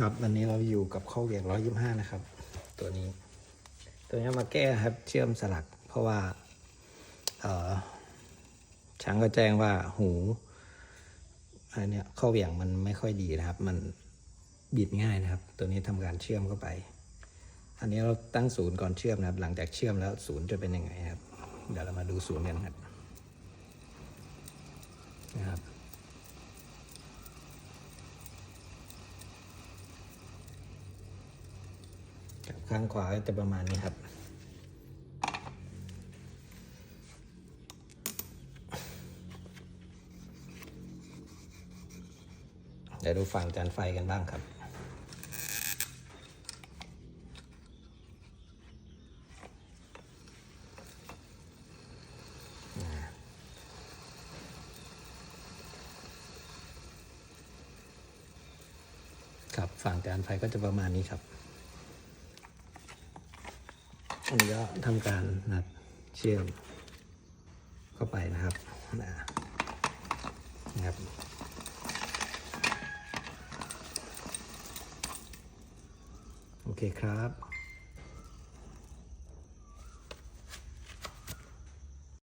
ครับวันนี้เราอยู่กับข้อเหวี่ยงร้อยยี่ห้านะครับ ตัวนี้ ตัวนี้มาแก้ครับเชื่อมสลัก เพราะว่าเออช่างก็แจ้งว่าหูอันเนี้ยข้อเหวี่ยงมันไม่ค่อยดีนะครับ มันบิดง่ายนะครับ ตัวนี้ทำการเชื่อมเข้าไป อันนี้เราตั้งศูนย์ก่อนเชื่อมนะครับ หลังจากเชื่อมแล้วศูนย์จะเป็นยังไงครับ เดี๋ยวเรามาดูศูนย์กันครับ กับ ข้างขวาจะประมาณนี้ครับ เดี๋ยวดูฝั่งจานไฟกันบ้างครับครับฝั่งจานไฟก็จะประมาณนี้ครับ อันนี้ก็ทำการนัดเชื่อมเข้าไปนะครับนะนะครับโอเคครับ